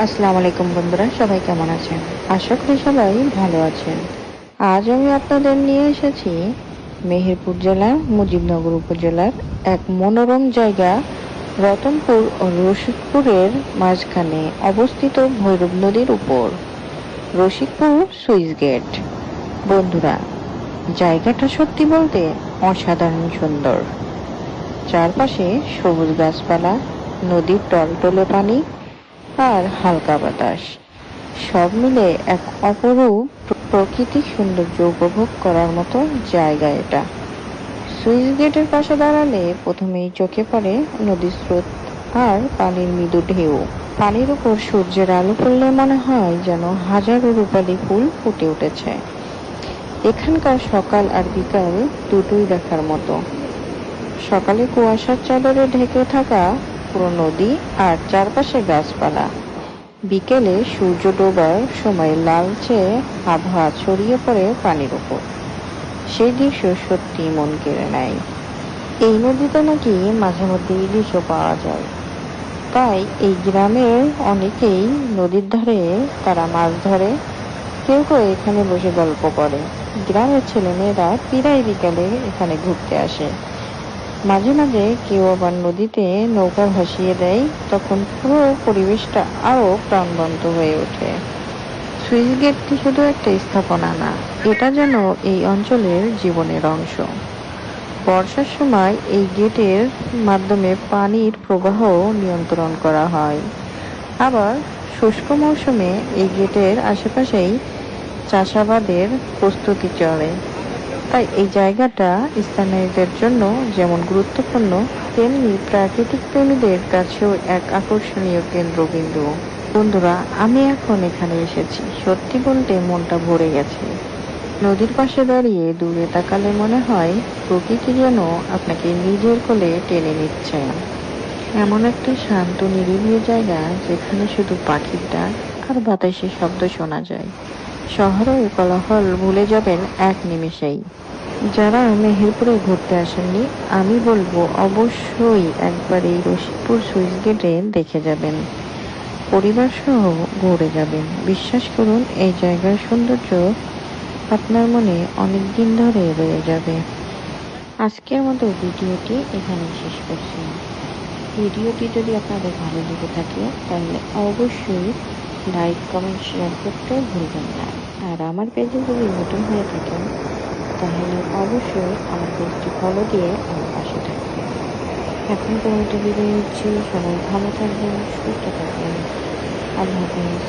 আসসালামু আলাইকুম বন্ধুরা, সবাই কেমন আছেন? আশা করি সবাই ভালো আছেন। আজ আমি আপনাদের নিয়ে এসেছি মেহেরপুর জেলার মুজিবনগর উপজেলার এক মনোরম জায়গা, রতনপুর ও রশিদপুরের মাঝখানে অবস্থিত ভৈরব নদীর উপর, রশিদপুর সুইচ গেট। বন্ধুরা, জায়গাটা সত্যি বলতে অসাধারণ সুন্দর। চারপাশে সবুজ গাছপালা, নদীর টলটলে পানি আর হালকা বাতাস। সব মিলে এক অপরূপ প্রকৃতিক সৌন্দর্য উপভোগ করার মতো জায়গা এটা। সুইচ গেটের পাশে দাঁড়ালে প্রথমেই চোখে পড়ে নদীর স্রোত আর পানির মৃদু ঢেউ। পানির উপর সূর্যের আলো পড়লে মনে হয় যেন হাজারো রূপালী ফুল ফুটে উঠেছে। এখানকার সকাল আর বিকাল দুটোই দেখার মতো। সকালে কুয়াশার চাদরে ঢেকে থাকা পুরো নদী আর চারপাশে গাছপালা। বিকেলে সূর্য ডোবার সময় লালচে আবহাওয়া ছড়িয়ে পড়ে পানির উপর। সেই দৃশ্য সত্যি মন কেড়ে নেয়। এই নদীতে নাকি মাঝে মধ্যে ইলিশও পাওয়া যায়। তাই এই গ্রামের অনেকেই নদীর ধারে তারা মাছ ধরে। কেউ কেউ এখানে বসে গল্প করে। গ্রামের ছেলেমেয়েরা প্রায় বিকালে এখানে ঘুরতে আসে। মাঝে মাঝে কেউ আবার নদীতে নৌকা ভাসিয়ে দেয়, তখন পুরো পরিবেশটা আরও প্রাণবন্ত হয়ে ওঠে। সুইচ গেটটি শুধু একটা স্থাপনা না, এটা যেন এই অঞ্চলের জীবনের অংশ। বর্ষার সময় এই গেটের মাধ্যমে পানির প্রবাহ নিয়ন্ত্রণ করা হয়। আবার শুষ্ক মৌসুমে এই গেটের আশেপাশেই চাষাবাদের প্রস্তুতি চলে। তাই এই জায়গাটা স্থানীয়দের জন্য যেমন গুরুত্বপূর্ণ, তেমনি প্রাকৃতিক প্রেমীদের কাছেও এক আকর্ষণীয় কেন্দ্রবিন্দু। বন্ধুরা, আমি এখন এখানে এসেছি। সত্যি বলতে মনটা ভরে গেছে। নদীর পাশে দাঁড়িয়ে দূরে তাকালে মনে হয় প্রকৃতি যেন আপনাকে নিজের কোলে টেনে নিচ্ছে। এমন একটা শান্ত, নিরিবিলি জায়গা যেখানে শুধু পাখির ডাক আর বাতাসের শব্দ শোনা যায়। শহরের কোলাহল ভুলে যাবেন এক নিমেষেই। যারা মেহেরপুরে ঘুরতে আসেননি, আমি বলব অবশ্যই একবার এই রশিদপুর সুইচ গেটে দেখে যাবেন। পরিবার সহ ঘুরে যাবেন। বিশ্বাস করুন, এই জায়গার সৌন্দর্য আপনার মনে অনেক দিন ধরে রয়ে যাবে। আজকের মতো ভিডিওটি এখানে শেষ করছি। ভিডিওটি যদি আপনাদের ভালো লেগে থাকে, তাহলে অবশ্যই লাইক, কমেন্ট শেয়ার করতে ভুলবেন না। আর আমার পেজে যদি নতুন হয়ে থাকেন, তাহলে অবশ্যই আমার পেজটি ফলো দিয়ে আমার পাশে থাকবেন। এখন পর্যন্ত বিদায় নিচ্ছি। সবাই ভালো থাকবেন, সুস্থ থাকবেন। আল্লাহ হাফিজ।